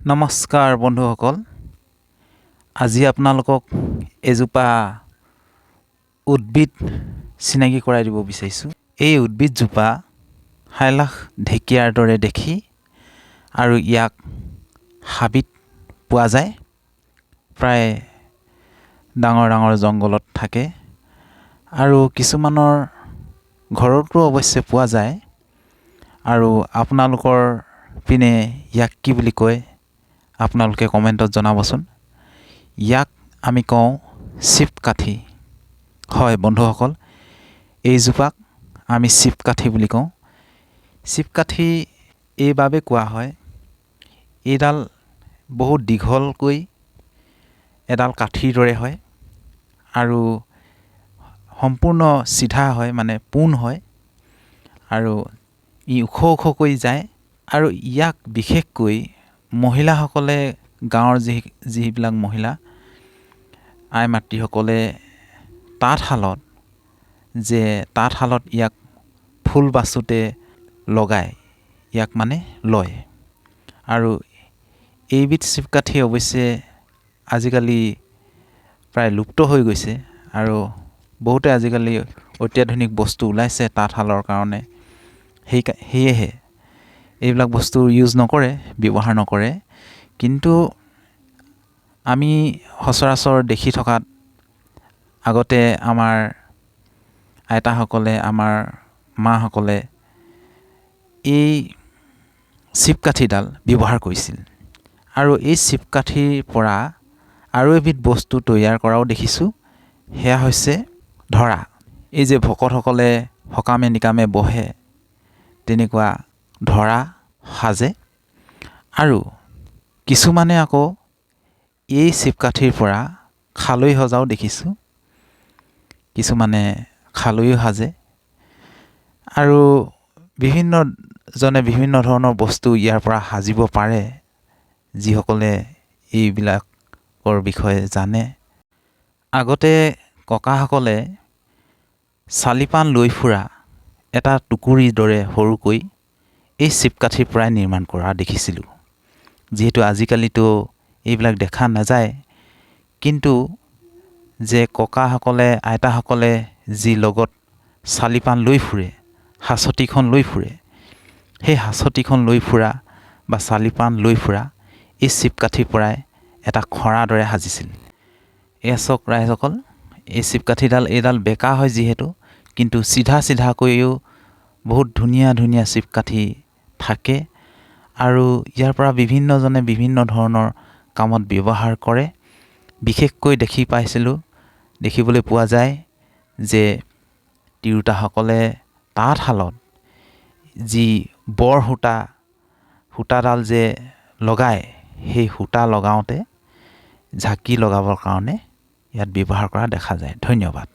নমস্কাৰ বন্ধুসকল। আজি আপোনালোকক এজোপা উদ্ভিদ চিনাকি কৰাই দিব বিচাৰিছোঁ। এই উদ্ভিদজোপা হাইলাখ ঢেকীয়াৰ দৰে দেখি আৰু ইয়াক হাবিত পোৱা যায়। প্ৰায় ডাঙৰ ডাঙৰ জংঘলত থাকে আৰু কিছুমানৰ ঘৰতো অৱশ্যে পোৱা যায়। আৰু আপোনালোকৰ পিনে ইয়াক কি বুলি কয়? আপোনালোকে কমেণ্টত জনাবচোন। ইয়াক আমি কওঁ চিপকাঠি হয় বন্ধুসকল এইজোপাক আমি চিপকাঠি বুলি কওঁ। চিপকাঠি এইবাবে কোৱা হয় এইডাল বহুত দীঘলকৈ এডাল কাঠিৰ দৰে হয় আৰু সম্পূৰ্ণ চিধা হয় মানে পোন হয় আৰু ই ওখ ওখকৈ যায় আৰু ইয়াক বিশেষকৈ মহিলাসকলে গাঁৱৰ যি যিবিলাক মহিলা আই মাতৃসকলে তাঁতশালত যে তাঁতশালত ইয়াক ফুল বাচোঁতে লগায় ইয়াক মানে লয়। আৰু এইবিধ চিপকাঠি অৱশ্যে আজিকালি প্ৰায় লুপ্ত হৈ গৈছে আৰু বহুতে আজিকালি অত্যাধুনিক বস্তু ওলাইছে তাঁতশালৰ কাৰণে। সেই সেয়েহে এইবিলাক বস্তু ইউজ নকৰে ব্যৱহাৰ নকৰে। কিন্তু আমি সচৰাচৰ দেখি থকাত আগতে আমাৰ আইতাসকলে আমাৰ মাসকলে এই চিপকাঠিডাল ব্যৱহাৰ কৰিছিল। আৰু এই চিপকাঠিৰ পৰা আৰু এবিধ বস্তু তৈয়াৰ কৰাও দেখিছোঁ। সেয়া হৈছে ধৰা। এই যে ভকতসকলে সকামে নিকামে বহে তেনেকুৱা ধৰা সাজে। আৰু কিছুমানে আকৌ এই চিপকাঠিৰ পৰা খালৈ সজাও দেখিছোঁ। কিছুমানে খালৈও সাজে। আৰু বিভিন্নজনে বিভিন্ন ধৰণৰ বস্তু ইয়াৰ পৰা সাজিব পাৰে যিসকলে এইবিলাকৰ বিষয়ে জানে। আগতে ককাসকলে চালিপান লৈ ফুৰা এটা টুকুৰিৰ দৰে সৰুকৈ এই চিপকাঠিৰ পৰাই নিৰ্মাণ কৰা দেখিছিলোঁ। যিহেতু আজিকালিতো এইবিলাক দেখা নাযায় কিন্তু যে ককাসকলে আইতাসকলে যি লগত চালিপান লৈ ফুৰে হাঁচতিখন লৈ ফুৰে সেই হাঁচতিখন লৈ ফুৰা বা চালিপান লৈ ফুৰা এই চিপকাঠিৰ পৰাই এটা খৰাৰ দৰে সাজিছিল। এয়া চাওক ৰাইজসকল এই চিপকাঠিডাল এইডাল বেকা হয় যিহেতু কিন্তু চিধা চিধাকৈও বহুত ধুনীয়া ধুনীয়া চিপকাঠি থাকে আৰু ইয়াৰ পৰা বিভিন্নজনে বিভিন্ন ধৰণৰ কামত ব্যৱহাৰ কৰে। বিশেষকৈ দেখি পাইছিলোঁ দেখিবলৈ পোৱা যায় যে তিৰোতাসকলে তাঁতশালত যি বৰ সূতা সূতাডাল যে লগায় সেই সূতা লগাওঁতে ঝাকি লগাবৰ কাৰণে ইয়াত ব্যৱহাৰ কৰা দেখা যায়। ধন্যবাদ।